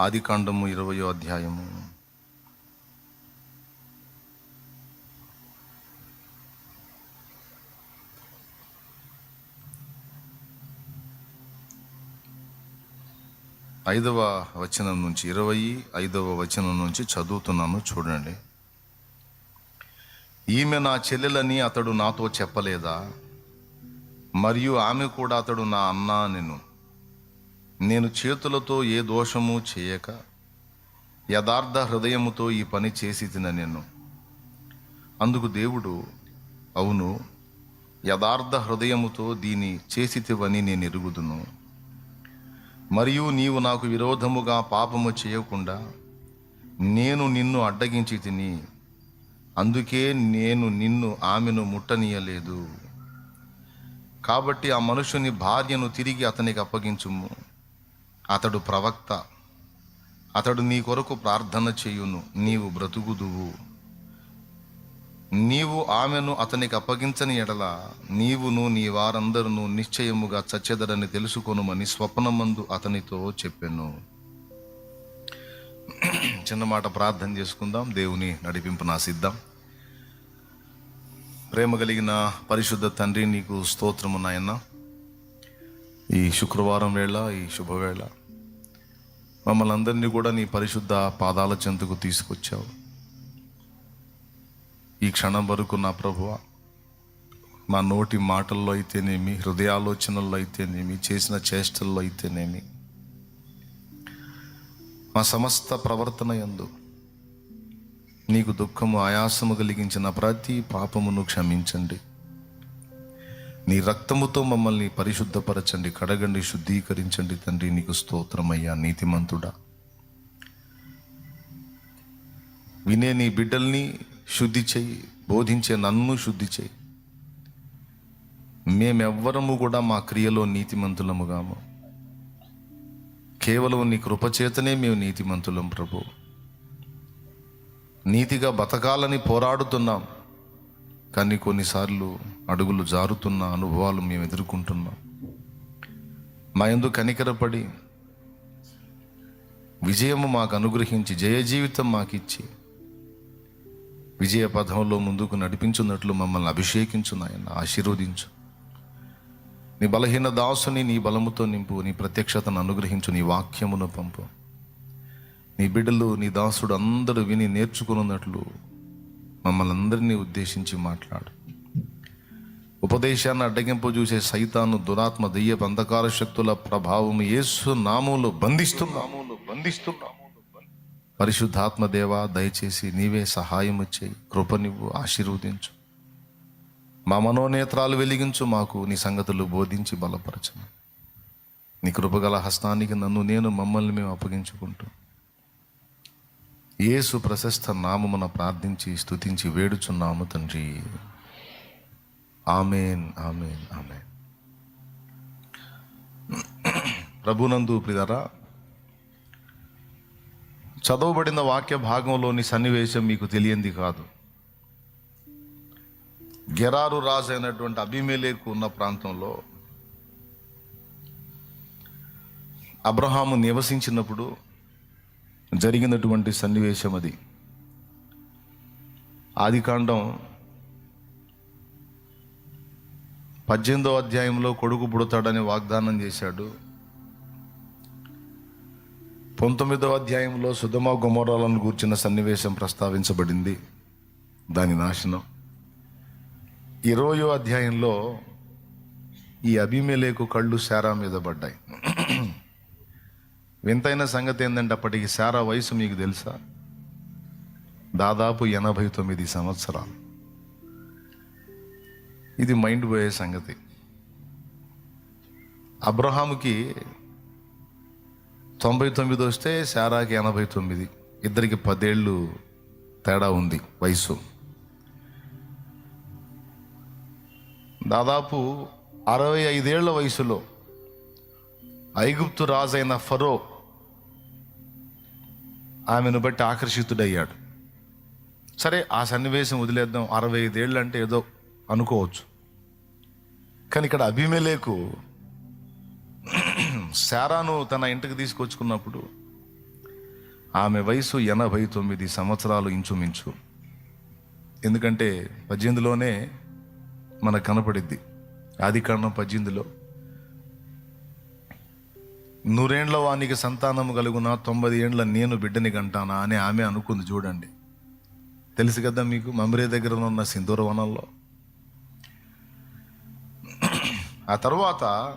ఆదికాండము ఇరవయో అధ్యాయము. ఐదవ వచనం నుంచి ఇరవై ఐదవ వచనం నుంచి చదువుతున్నాను చూడండి. ఈమె నా చెల్లెలని అతడు నాతో చెప్పలేదా? మరియు ఆమె కూడా అతడు నా అన్న నేను నేను చేతులతో ఏ దోషము చేయక యథార్థ హృదయముతో ఈ పని చేసి తిన నేను అందుకు దేవుడు అవును యథార్థ హృదయముతో దీని చేసితివని నేను ఎరుగుదును. మరియు నీవు నాకు విరోధముగా పాపము చేయకుండా నేను నిన్ను అడ్డగించి తిని అందుకే నేను నిన్ను ఆమెను ముట్టనీయలేదు. కాబట్టి ఆ మనుషుని భార్యను తిరిగి అతనికి అప్పగించుము. అతడు ప్రవక్త. అతడు నీ కొరకు ప్రార్థన చేయును నీవు బ్రతుకుదువు. నీవు ఆమెను అతనికి అప్పగించని ఎడల నీవును నీ వారందరూ నిశ్చయముగా చచ్చెదరని తెలుసుకొనుమని స్వప్నమందు అతనితో చెప్పాను. చిన్న మాట ప్రార్థన చేసుకుందాం దేవుని నడిపింపు నా సిద్ధం. ప్రేమ కలిగిన పరిశుద్ధ తండ్రి నీకు స్తోత్రము నాయన ఈ శుక్రవారం వేళ ఈ శుభవేళ మమ్మల్ని అందరినీ కూడా నీ పరిశుద్ధ పాదాల చెంతకు తీసుకొచ్చావు. ఈ క్షణం వరకు నా ప్రభువ మా నోటి మాటల్లో అయితేనేమి హృదయాలోచనల్లో అయితేనేమి చేసిన చేష్టల్లో అయితేనేమి మా సమస్త ప్రవర్తన ఎందు నీకు దుఃఖము ఆయాసము కలిగించిన ప్రతి పాపమును క్షమించండి. నీ రక్తముతో మమ్మల్ని పరిశుద్ధపరచండి కడగండి శుద్ధీకరించండి తండ్రి నీకు స్తోత్రమయ్యా నీతిమంతుడా. వినే నీ బిడ్డల్ని శుద్ధి చెయ్యి బోధించే నన్ను శుద్ధి చెయ్యి మేమెవ్వరము కూడా మా క్రియలో నీతిమంతులముగాము. కేవలం నీ కృపచేతనే మేము నీతిమంతులం ప్రభు. నీతిగా బతకాలని పోరాడుతున్నాం. కానీ కొన్నిసార్లు అడుగులు జారుతున్న అనుభవాలు మేము ఎదుర్కొంటున్నాం. మా ఎందు కనికరపడి విజయము మాకు అనుగ్రహించి జయ జీవితం మాకిచ్చి విజయ పథంలో ముందుకు నడిపించున్నట్లు మమ్మల్ని అభిషేకించు నాయన ఆశీర్వదించు. నీ బలహీన దాసుని నీ బలముతో నింపు నీ ప్రత్యక్షతను అనుగ్రహించు నీ వాక్యమును పంపు. నీ బిడ్డలు నీ దాసుడు అందరూ విని నేర్చుకున్నట్లు మమ్మల్ని అందరినీ ఉద్దేశించి మాట్లాడు. ఉపదేశాన్ని అడ్డగింపు చూసే సైతాను దురాత్మ దెయ్య అంధకార శక్తుల ప్రభావం యేసు నామూలు బంధిస్తున్నాము బంధిస్తున్నాము పరిశుద్ధాత్మ దేవ దయచేసి నీవే సహాయం చేయి. కృపనివ్వు ఆశీర్వదించు. మా మనోనేత్రాలు వెలిగించు మాకు నీ సంగతులు బోధించి బలపరచను నీ కృపగల హస్తానికి నన్ను నేను మమ్మల్ని మేము అప్పగించుకుంటూ యేసు ప్రశస్త నామమున ప్రార్థించి స్తుతించి వేడుచున్నాము తండ్రి. Amen amen amen. ప్రభునందు ప్రిదరా చదవబడిన వాక్య భాగంలోని సన్నివేశం మీకు తెలియంది కాదు. గెరారు రాజు అయినటువంటి అభిమేలేకు ఉన్న ప్రాంతంలో అబ్రహాము నివసించినప్పుడు జరిగినటువంటి సన్నివేశం అది. ఆదికాండం పద్దెనిమిదో అధ్యాయంలో కొడుకు పుడతాడని వాగ్దానం చేశాడు. పంతొమ్మిదవ అధ్యాయంలో సుధమ గుమరాలను కూర్చిన సన్నివేశం ప్రస్తావించబడింది. దాని నాశనం. ఇరవయో అధ్యాయంలో ఈ అభిమేలేకు కళ్ళు శారా మీద పడ్డాయి. వింతైన సంగతి ఏంటంటే అప్పటికి శారా వయసు మీకు తెలుసా? దాదాపు ఎనభై తొమ్మిది సంవత్సరాలు. ఇది మైండ్ పోయే సంగతి. అబ్రహాముకి తొంభై తొమ్మిది వస్తే శారాకి ఎనభై తొమ్మిది. ఇద్దరికి పదేళ్ళు తేడా ఉంది వయసు. దాదాపు అరవై ఐదేళ్ళ వయసులో ఐగుప్తు రాజైన ఫరో ఆమెను బట్టి ఆకర్షితుడయ్యాడు. సరే ఆ సన్నివేశం వదిలేద్దాం. అరవై ఐదేళ్ళు అంటే ఏదో అనుకోవచ్చు. కానీ ఇక్కడ అభిమేలేకు శారాను తన ఇంటికి తీసుకొచ్చుకున్నప్పుడు ఆమె వయసు ఎనభై తొమ్మిది సంవత్సరాలు ఇంచుమించు. ఎందుకంటే పద్దెనిమిదిలోనే మనకు కనపడిద్ది. ఆది కాండం పద్దెనిమిదిలో. నూరేండ్ల వానికి సంతానము కలుగున తొంభై ఏండ్ల నేను బిడ్డని కంటానా అని ఆమె అనుకుంది చూడండి. తెలుసు కదా మీకు మమరే దగ్గర ఉన్న సింధూర వనంలో. ఆ తర్వాత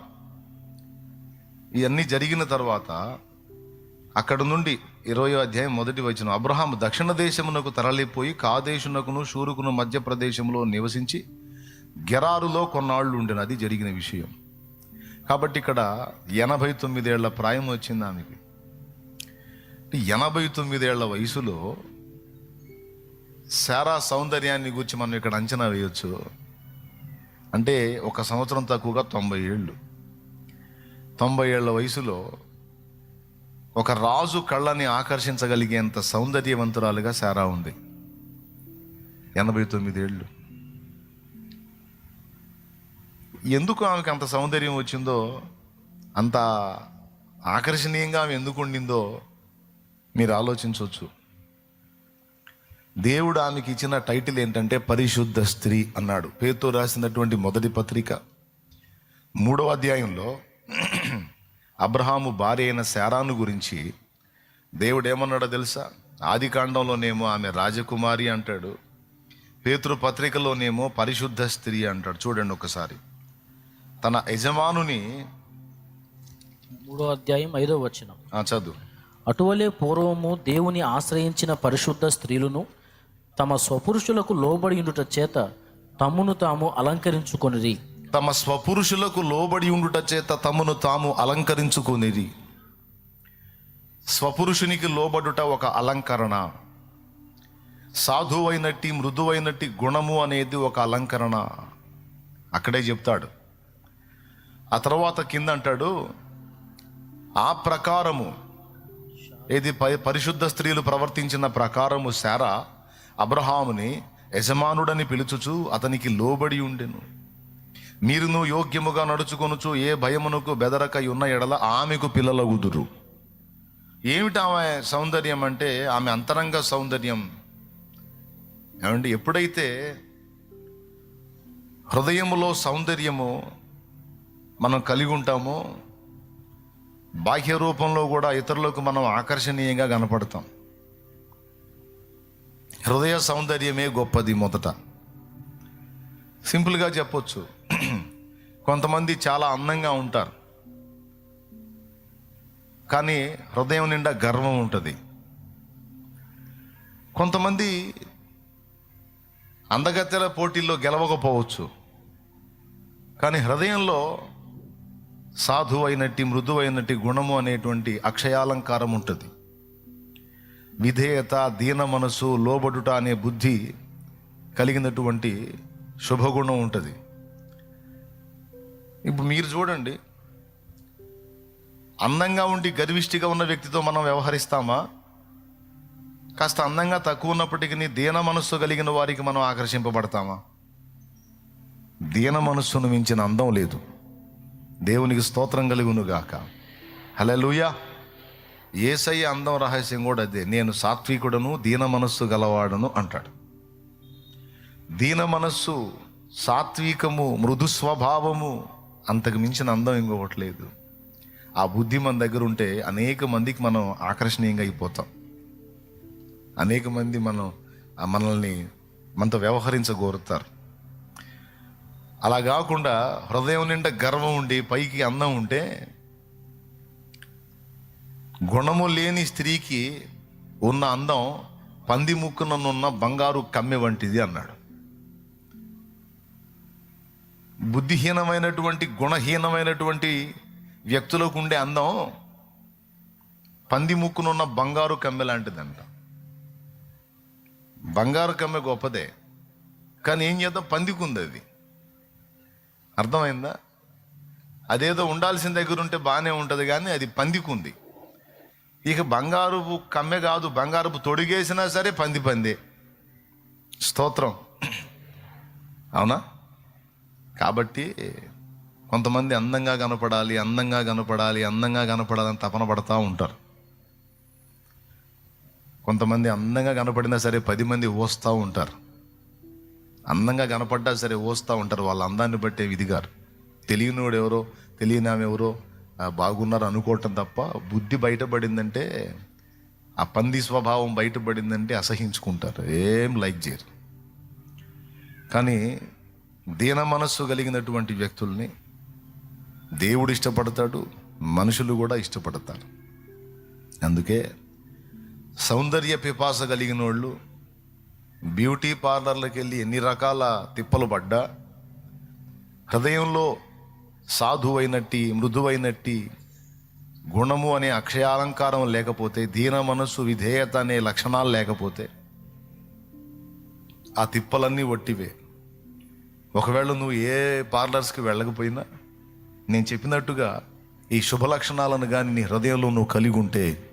ఇవన్నీ జరిగిన తర్వాత అక్కడ నుండి ఇరవై అధ్యాయం మొదటి వచ్చిన అబ్రహాం దక్షిణ దేశమునకు తరలిపోయి కాదేశునకును షూరుకును మధ్యప్రదేశంలో నివసించి గెరారులో కొన్నాళ్ళు ఉండిన అది జరిగిన విషయం. కాబట్టి ఇక్కడ ఎనభై తొమ్మిదేళ్ళ ప్రాయం వచ్చింది ఆమెకి. ఎనభై తొమ్మిదేళ్ళ వయసులో శారా సౌందర్యాన్ని గురించి మనం ఇక్కడ అంచనా వేయొచ్చు. అంటే ఒక సంవత్సరం తక్కువగా తొంభై ఏళ్ళు తొంభై ఏళ్ళ వయసులో ఒక రాజు కళ్ళని ఆకర్షించగలిగేంత సౌందర్యవంతురాలుగా శారా ఉంది. ఎనభై తొమ్మిది ఎందుకు ఆమెకు అంత సౌందర్యం వచ్చిందో అంత ఆకర్షణీయంగా ఆమె ఎందుకు ఉండిందో మీరు ఆలోచించవచ్చు. దేవుడు ఆమెకి ఇచ్చిన టైటిల్ ఏంటంటే పరిశుద్ధ స్త్రీ అన్నాడు. పేరుతో రాసినటువంటి మొదటి పత్రిక. మూడవ అధ్యాయంలో అబ్రహాము భార్య అయిన శారాను గురించి దేవుడు ఏమన్నాడో తెలుసా? ఆది కాండంలోనేమో ఆమె రాజకుమారి అంటాడు. పేతృ పత్రికలోనేమో పరిశుద్ధ స్త్రీ అంటాడు. చూడండి ఒకసారి. తన యజమానుని మూడో అధ్యాయం ఐదో వచనం. ఆ, చదువు. అటువలే పూర్వము దేవుని ఆశ్రయించిన పరిశుద్ధ స్త్రీలను తమ స్వపురుషులకు లోబడి ఉండుట చేత తమ్మును తాము అలంకరించుకొనిరి. తమ స్వపురుషులకు లోబడి ఉండుట చేత తమను తాము అలంకరించుకునేది స్వపురుషునికి లోబడుట ఒక అలంకరణ. సాధువైనట్టి మృదువైనట్టి గుణము అనేది ఒక అలంకరణ. అక్కడే చెప్తాడు. ఆ తర్వాత కింద అంటాడు ఆ ప్రకారము ఏది ప- పరిశుద్ధ స్త్రీలు ప్రవర్తించిన ప్రకారము శారా అబ్రహాముని యజమానుడని పిలుచుచు అతనికి లోబడి ఉండెను. మీరును యోగ్యముగా నడుచుకొనుచు ఏ భయమునకు బెదరక ఉన్న ఎడల ఆమెకు పిల్లలగుదురు. ఏమిటి ఆమె సౌందర్యం అంటే ఆమె అంతరంగ సౌందర్యం? ఏమంటే ఎప్పుడైతే హృదయములో సౌందర్యము మనం కలిగి ఉంటామో బాహ్య రూపంలో కూడా ఇతరులకు మనం ఆకర్షణీయంగా కనపడతాం. హృదయ సౌందర్యమే గొప్పది మొదట. సింపుల్గా చెప్పొచ్చు. కొంతమంది చాలా అందంగా ఉంటారు. కానీ హృదయం నిండా గర్వం ఉంటుంది. కొంతమంది అందగత్తెల పోటీల్లో గెలవకపోవచ్చు. కానీ హృదయంలో సాధు అయినట్టి మృదు అయినట్టి గుణము అనేటువంటి అక్షయాలంకారం ఉంటుంది. విధేయత దీన మనసు లోబడుట అనే బుద్ధి కలిగినటువంటి శుభగుణం ఉంటుంది. ఇప్పుడు మీరు చూడండి అందంగా ఉండి గర్విష్టిగా ఉన్న వ్యక్తితో మనం వ్యవహరిస్తామా? కాస్త అందంగా తక్కువ ఉన్నప్పటికీ దీన మనస్సు కలిగిన వారికి మనం ఆకర్షింపబడతామా? దీన మనస్సును మించిన అందం లేదు. దేవునికి స్తోత్రం కలుగునుగాక. గాక లూయ ఏసయ్య అందం రహస్యం కూడా అదే. నేను సాత్వికుడను దీన మనస్సు గలవాడను అంటాడు. దీన మనస్సు సాత్వికము మృదు స్వభావము అంతకు మించిన అందం ఇంకొకటి లేదు. ఆ బుద్ధి మన దగ్గర ఉంటే అనేక మందికి మనం ఆకర్షణీయంగా అయిపోతాం. అనేక మంది మనం మనల్ని మనతో వ్యవహరించగోరుతారు. అలా కాకుండా హృదయం నిండా గర్వం ఉండి పైకి అందం ఉంటే గుణము లేని స్త్రీకి ఉన్న అందం పంది ముక్కుననున్న బంగారు కమ్మె వంటిది అన్నాడు. బుద్ధిహీనమైనటువంటి గుణహీనమైనటువంటి వ్యక్తులకు ఉండే అందం పంది ముక్కునున్న బంగారు కమ్మె లాంటిదంట. బంగారు కమ్మె గొప్పదే. కానీ ఏం చేద్దాం? పందికుంది అది. అర్థమైందా? అదేదో ఉండాల్సిన దగ్గర ఉంటే బాగానే ఉంటుంది కానీ అది పందికుంది. ఇక బంగారుపు కమ్మె కాదు బంగారుపు తొడిగేసినా సరే పంది పందే. స్తోత్రం. అవునా? కాబట్టి కొంతమంది అందంగా కనపడాలి అందంగా కనపడాలి అందంగా కనపడాలని తపన పడతా ఉంటారు. కొంతమంది అందంగా కనపడినా సరే పది మంది ఓస్తూ ఉంటారు. అందంగా కనపడ్డా సరే ఓస్తూ ఉంటారు. వాళ్ళ అందాన్ని బట్టే విధిగారు. తెలియనివాడు ఎవరో తెలియని ఆమె ఎవరో బాగున్నారు అనుకోవటం తప్ప బుద్ధి బయటపడిందంటే ఆ పంది స్వభావం బయటపడిందంటే అసహించుకుంటారు. ఏం లైక్ చేయరు. కానీ దీన మనస్సు కలిగినటువంటి వ్యక్తుల్ని దేవుడు ఇష్టపడతాడు మనుషులు కూడా ఇష్టపడతారు. అందుకే సౌందర్య పిపాస కలిగిన వాళ్ళు బ్యూటీ పార్లర్లకు వెళ్ళి ఎన్ని రకాల తిప్పలు పడ్డా? హృదయంలో సాధువైనట్టి మృదువైనట్టి గుణము అనే అక్షయాలంకారం లేకపోతే దీన మనస్సు విధేయత అనే లక్షణాలు లేకపోతే ఆ తిప్పలన్నీ ఒట్టివే. ఒకవేళ నువ్వు ఏ పార్లర్స్కి వెళ్ళకపోయినా నేను చెప్పినట్టుగా ఈ శుభ లక్షణాలను కానీ నీ హృదయంలో నువ్వు కలిగి ఉంటే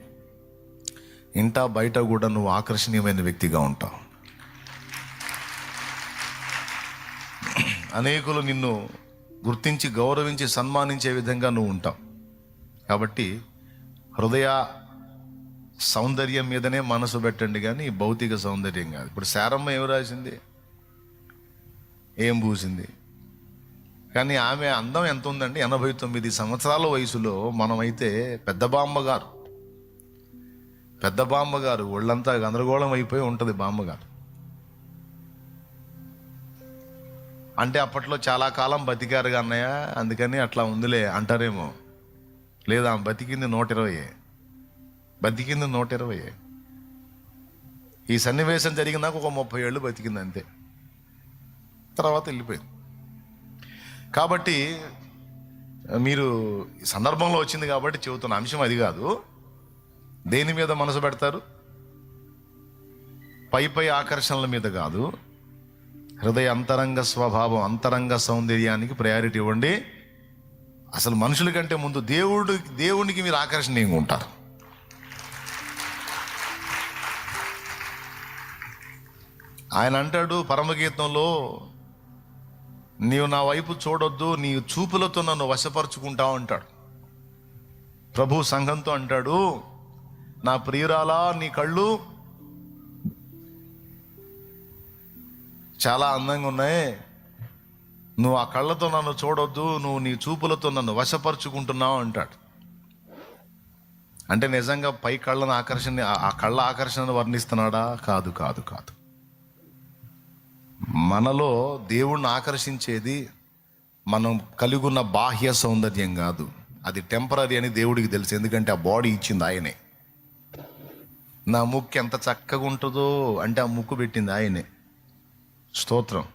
ఇంటా బయట కూడా నువ్వు ఆకర్షణీయమైన వ్యక్తిగా ఉంటావు. అనేకులు నిన్ను గుర్తించి గౌరవించి సన్మానించే విధంగా నువ్వు ఉంటావు. కాబట్టి హృదయ సౌందర్యం మీదనే మనసు పెట్టండి కానీ భౌతిక సౌందర్యం కాదు. ఇప్పుడు శారమ్మ ఏం రాసింది? ఏం పూసింది? కానీ ఆమె అందం ఎంత ఉందండి? ఎనభై తొమ్మిది సంవత్సరాల వయసులో మనమైతే పెద్ద బామ్మగారు. పెద్ద బామ్మగారు ఒళ్ళంతా గందరగోళం అయిపోయి ఉంటుంది బామ్మగారు. అంటే అప్పట్లో చాలా కాలం బతికారు అన్నయ్య. అందుకని అట్లా ఉందిలే అంటారేమో. లేదా బతికింది నూట ఇరవై బతికింది నూట ఇరవై ఈ సన్నివేశం జరిగినాక ఒక ముప్పై ఏళ్ళు బతికింది అంతే. తర్వాత వెళ్ళిపోయింది. కాబట్టి మీరు ఈ సందర్భంలో వచ్చింది కాబట్టి చెబుతున్న అంశం అది కాదు. దేని మీద మనసు పెడతారు? పై పై ఆకర్షణల మీద కాదు. హృదయ అంతరంగ స్వభావం అంతరంగ సౌందర్యానికి ప్రయారిటీ ఇవ్వండి. అసలు మనుషుల కంటే ముందు దేవుడు దేవునికి మీరు ఆకర్షణీయంగా ఉంటారు. ఆయన అంటాడు పరమగీతంలో నీవు నా వైపు చూడొద్దు నీ చూపులతో నన్ను వశపరుచుకుంటావు అంటాడు. ప్రభు సంఘంతో అంటాడు నా ప్రియురాలా నీ కళ్ళు చాలా అందంగా ఉన్నాయి. నువ్వు ఆ కళ్ళతో నన్ను చూడొద్దు నువ్వు నీ చూపులతో నన్ను వశపరుచుకుంటున్నావు అంటాడు. అంటే నిజంగా పై కళ్ళను ఆకర్షణ ఆ- కళ్ళ ఆకర్షణను వర్ణిస్తున్నాడా? కాదు కాదు కాదు. మనలో దేవుణ్ణి ఆకర్షించేది మనం కలిగి ఉన్న బాహ్య సౌందర్యం కాదు. అది టెంపరీ అని దేవుడికి తెలుసు. ఎందుకంటే ఆ బాడీ ఇచ్చింది ఆయనే. నా ముక్కు ఎంత చక్కగా ఉంటుందో అంటే ఆ ముక్కు పెట్టింది ఆయనే. స్తోత్రం.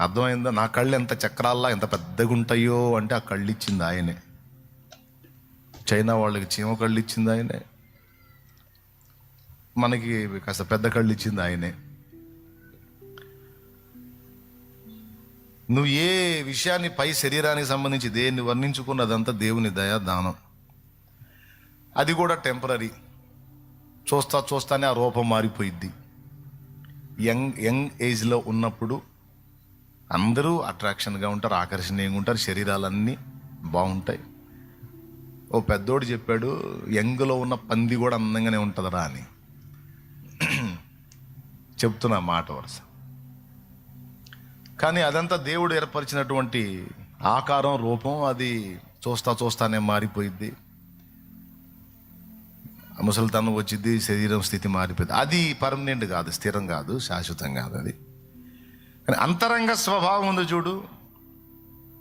అర్థమైందా నా కళ్ళు ఎంత చక్రాల్లా ఎంత పెద్దగా ఉంటాయో అంటే ఆ కళ్ళు ఇచ్చింది ఆయనే. చైనా వాళ్ళకి చీమ కళ్ళు ఇచ్చింది ఆయనే. మనకి కాస్త పెద్ద కళ్ళు ఇచ్చింది ఆయనే. నువ్వు ఏ విషయాన్ని పై శరీరానికి సంబంధించి దేన్ని వర్ణించుకున్నదంతా దేవుని దయా దానం. అది కూడా టెంపరీ చూస్తా చూస్తానే ఆ రూపం మారిపోయిద్ది. యంగ్ యంగ్ ఏజ్లో ఉన్నప్పుడు అందరూ అట్రాక్షన్గా ఉంటారు ఆకర్షణీయంగా ఉంటారు శరీరాలన్నీ బాగుంటాయి. ఓ పెద్దోడు చెప్పాడు యంగ్లో ఉన్న పంది కూడా అందంగానే ఉంటుందిరా అని. చెప్తున్నా మాట వరుస. కానీ అదంతా దేవుడు ఏర్పరిచినటువంటి ఆకారం రూపం అది చూస్తా చూస్తానే మారిపోయింది ముసలితనం వచ్చింది శరీరం స్థితి మారిపోయింది. అది పర్మనెంట్ కాదు స్థిరం కాదు శాశ్వతం కాదు అది. కానీ అంతరంగ స్వభావం ఉంది చూడు.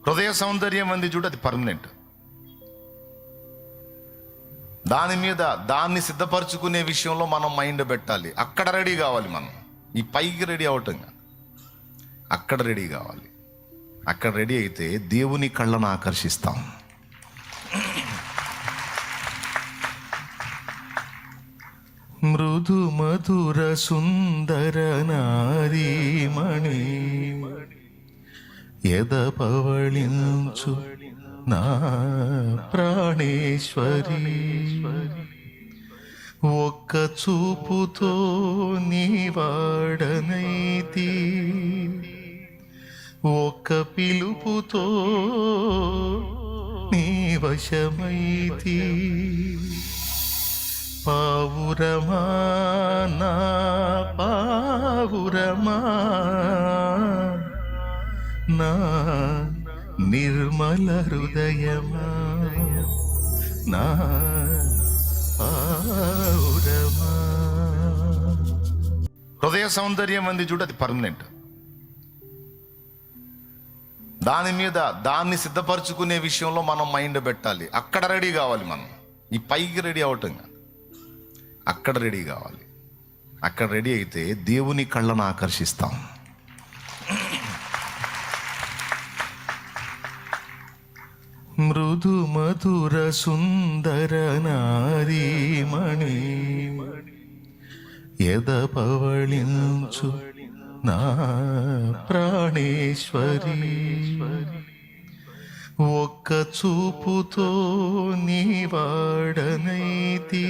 హృదయ సౌందర్యం ఉంది చూడు అది పర్మనెంట్. దాని మీద దాన్ని సిద్ధపరచుకునే విషయంలో మనం మైండ్ పెట్టాలి. అక్కడ రెడీ కావాలి మనం. ఈ పైకి రెడీ అవటం కాదు. అక్కడ రెడీ కావాలి. అక్కడ రెడీ అయితే దేవుని కళ్ళను ఆకర్షిస్తాం. మృదు మధుర సుందర నారీమణి ఎద పవళించు నా ప్రాణేశ్వరి ఒక్క చూపుతో నీ వాడనైతి ఒక్క పిలుపుతో నీ వశమైతి పావురమా నా పావురమా? నా నిర్మల హృదయమా? నా పావురమా? హృదయ సౌందర్యం అంది చూడు అది పర్మనెంట్ దాని మీద దాన్ని సిద్ధపరచుకునే విషయంలో మనం మైండ్ పెట్టాలి. అక్కడ రెడీ కావాలి మనం. ఈ పైకి రెడీ అవటం అక్కడ రెడీ కావాలి. అక్కడ రెడీ అయితే దేవుని కళ్ళను ఆకర్షిస్తాం. మృదు మధుర సుందర నారీమణి ఎదపవళించు నా ప్రాణేశ్వరి. ఒక్క చూపుతో నీ వాడనైతి.